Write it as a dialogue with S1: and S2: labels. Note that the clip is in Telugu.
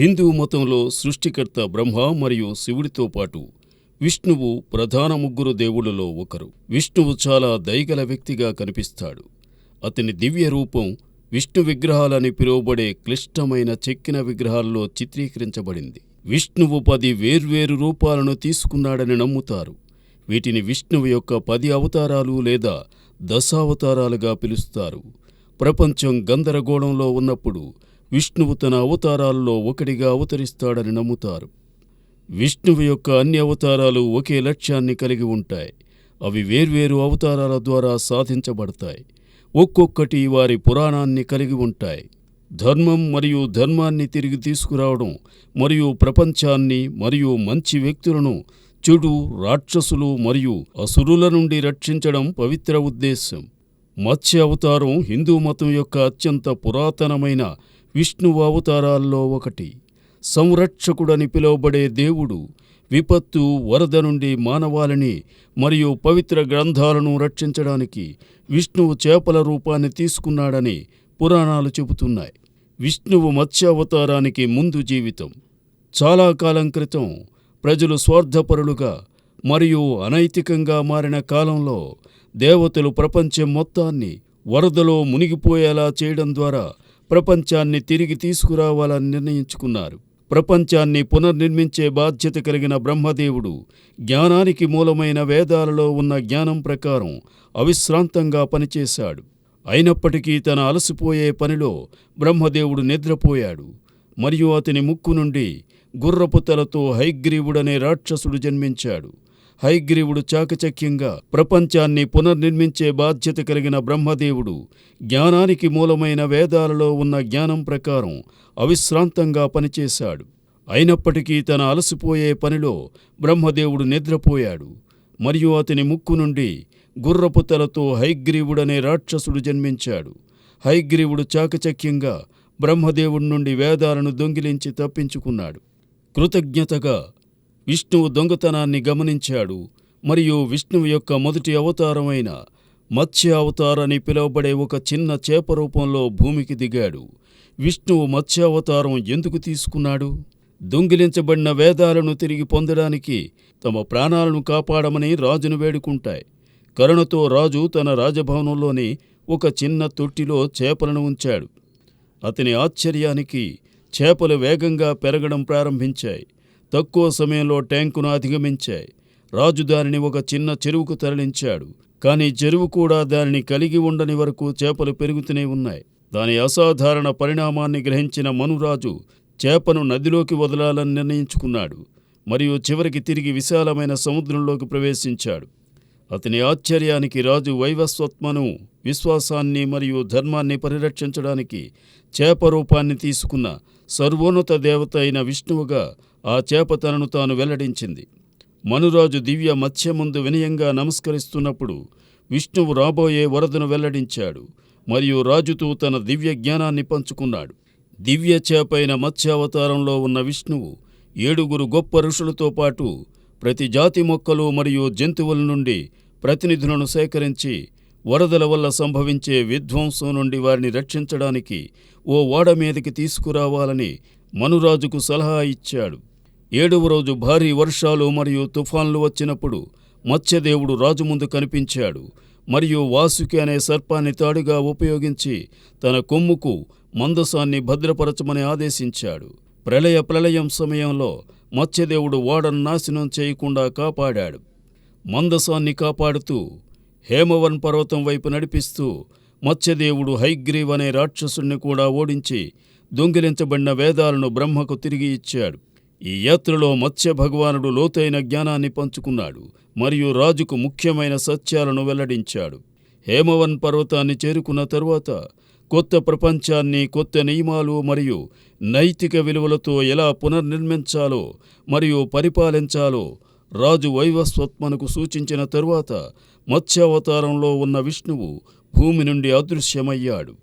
S1: హిందూ మతంలో సృష్టికర్త బ్రహ్మ మరియు శివుడితో పాటు విష్ణువు ప్రధాన ముగ్గురు దేవుళ్ళలో ఒకరు. విష్ణువు చాలా దయగల వ్యక్తిగా కనిపిస్తాడు. అతని దివ్య రూపం విష్ణు విగ్రహాలని పిలువబడే క్లిష్టమైన చెక్కిన విగ్రహాల్లో చిత్రీకరించబడింది. విష్ణువు పది వేర్వేరు రూపాలను తీసుకున్నాడని నమ్ముతారు. వీటిని విష్ణువు యొక్క పది అవతారాలు లేదా దశావతారాలుగా పిలుస్తారు. ప్రపంచం గందరగోళంలో ఉన్నప్పుడు విష్ణువు తన అవతారాల్లో ఒకటిగా అవతరిస్తాడని నమ్ముతారు. విష్ణువు యొక్క అన్ని అవతారాలు ఒకే లక్ష్యాన్ని కలిగి ఉంటాయి. అవి వేర్వేరు అవతారాల ద్వారా సాధించబడతాయి. ఒక్కొక్కటి వారి పురాణాన్ని కలిగి ఉంటాయి. ధర్మం మరియు ధర్మాన్ని తిరిగి తీసుకురావడం మరియు ప్రపంచాన్ని మరియు మంచి వ్యక్తులను చెడు రాక్షసులు మరియు అసురుల నుండి రక్షించడం పవిత్ర ఉద్దేశం మత్స్య అవతారం హిందూ మతం యొక్క అత్యంత పురాతనమైన విష్ణువు అవతారాల్లో ఒకటి. సంరక్షకుడని పిలువబడే దేవుడు విపత్తు వరద నుండి మానవాళిని మరియు పవిత్ర గ్రంథాలను రక్షించడానికి విష్ణువు చేపల రూపాన్ని తీసుకున్నాడని పురాణాలు చెబుతున్నాయి. విష్ణువు మత్స్యావతారానికి ముందు జీవితం. చాలా కాలం క్రితం ప్రజలు స్వార్థపరులుగా మరియు అనైతికంగా మారిన కాలంలో దేవతలు ప్రపంచం మొత్తాన్ని వరదలో మునిగిపోయేలా చేయడం ద్వారా ప్రపంచాన్ని తిరిగి తీసుకురావాలని నిర్ణయించుకున్నారు. ప్రపంచాన్ని పునర్నిర్మించే బాధ్యత కలిగిన బ్రహ్మదేవుడు జ్ఞానానికి మూలమైన వేదాలలో ఉన్న జ్ఞానం ప్రకారం అవిశ్రాంతంగా పనిచేశాడు. అయినప్పటికీ తన అలసిపోయే పనిలో బ్రహ్మదేవుడు నిద్రపోయాడు. మరియు అతని ముక్కు నుండి గుర్రపు తలతో హైగ్రీవుడనే రాక్షసుడు జన్మించాడు. హైగ్రీవుడు చాకచక్యంగా ప్రపంచాన్ని పునర్నిర్మించే బాధ్యత కలిగిన బ్రహ్మదేవుడు జ్ఞానానికి మూలమైన వేదాలలో ఉన్న జ్ఞానం ప్రకారం అవిశ్రాంతంగా పనిచేశాడు. అయినప్పటికీ తన అలసిపోయే పనిలో బ్రహ్మదేవుడు నిద్రపోయాడు. మరియు అతని ముక్కు నుండి గుర్రపు తలతో హైగ్రీవుడనే రాక్షసుడు జన్మించాడు. హైగ్రీవుడు చాకచక్యంగా బ్రహ్మదేవుడి నుండి వేదాలను దొంగిలించి తప్పించుకున్నాడు. కృతజ్ఞతగా విష్ణువు దొంగతనాన్ని గమనించాడు. మరియు విష్ణువు యొక్క మొదటి అవతారమైన మత్స్య అవతారని పిలువబడే ఒక చిన్న చేప రూపంలో భూమికి దిగాడు. విష్ణువు మత్స్యావతారం ఎందుకు తీసుకున్నాడు? దొంగిలించబడిన వేదాలను తిరిగి పొందడానికి తమ ప్రాణాలను కాపాడమని రాజును వేడుకుంటాయి. కరుణతో రాజు తన రాజభవనంలోని ఒక చిన్న తొట్టిలో చేపలను ఉంచాడు. అతని ఆశ్చర్యానికి చేపలు వేగంగా పెరగడం ప్రారంభించాయి. తక్కువ సమయంలో ట్యాంకును అధిగమించాయి. రాజు దానిని ఒక చిన్న చెరువుకు తరలించాడు. కానీ చెరువు కూడా దానిని కలిగి ఉండని వరకు చేపలు పెరుగుతూనే ఉన్నాయి. దాని అసాధారణ పరిణామాన్ని గ్రహించిన మనురాజు చేపను నదిలోకి వదలాలని నిర్ణయించుకున్నాడు. మరియు చివరికి తిరిగి విశాలమైన సముద్రంలోకి ప్రవేశించాడు. అతని ఆశ్చర్యానికి రాజు వైవస్వత్మను విశ్వాసాన్ని మరియు ధర్మాన్ని పరిరక్షించడానికి చేప రూపాన్ని తీసుకున్న సర్వోన్నత దేవత అయిన విష్ణువుగా ఆ చేప తనను తాను వెల్లడించింది. మనురాజు దివ్య మత్స్య ముందు వినయంగా నమస్కరిస్తున్నప్పుడు విష్ణువు రాబోయే వరదను వెల్లడించాడు మరియు రాజుతో తన దివ్య జ్ఞానాన్ని పంచుకున్నాడు. దివ్య చేపైన మత్స్యావతారంలో ఉన్న విష్ణువు ఏడుగురు గొప్ప ఋషులతో పాటు ప్రతి జాతి మొక్కలు మరియు జంతువుల నుండి ప్రతినిధులను సేకరించి వరదల వల్ల సంభవించే విధ్వంసం నుండి వారిని రక్షించడానికి ఓ ఓడ మీదకి తీసుకురావాలని మనురాజుకు సలహా ఇచ్చాడు. ఏడవ రోజు భారీ వర్షాలు మరియు తుఫాన్లు వచ్చినప్పుడు మత్స్యదేవుడు రాజు ముందు కనిపించాడు. మరియు వాసుకి అనే సర్పాన్ని తాడుగా ఉపయోగించి తన కొమ్ముకు మందసాన్ని భద్రపరచమని ఆదేశించాడు. ప్రళయ ప్రళయం సమయంలో మత్స్యదేవుడు ఓడను నాశనం చేయకుండా కాపాడాడు. మందసాన్ని కాపాడుతూ హేమవన్ పర్వతం వైపు నడిపిస్తూ మత్స్యదేవుడు హైగ్రీవ్ అనే రాక్షసుణ్ణి కూడా ఓడించి దొంగిలించబడిన వేదాలను బ్రహ్మకు తిరిగి ఇచ్చాడు. ఈ యాత్రలో మత్స్య భగవానుడు లోతైన జ్ఞానాన్ని పంచుకున్నాడు మరియు రాజుకు ముఖ్యమైన సత్యాలను వెల్లడించాడు. హేమవన్ పర్వతాన్ని చేరుకున్న తరువాత కొత్త ప్రపంచాన్ని కొత్త నియమాలు మరియు నైతిక విలువలతో ఎలా పునర్నిర్మించాలో మరియు పరిపాలించాలో రాజు వైవస్వత్మనకు సూచించిన తరువాత మత్స్యావతారంలో ఉన్న విష్ణువు భూమి నుండి అదృశ్యమయ్యాడు.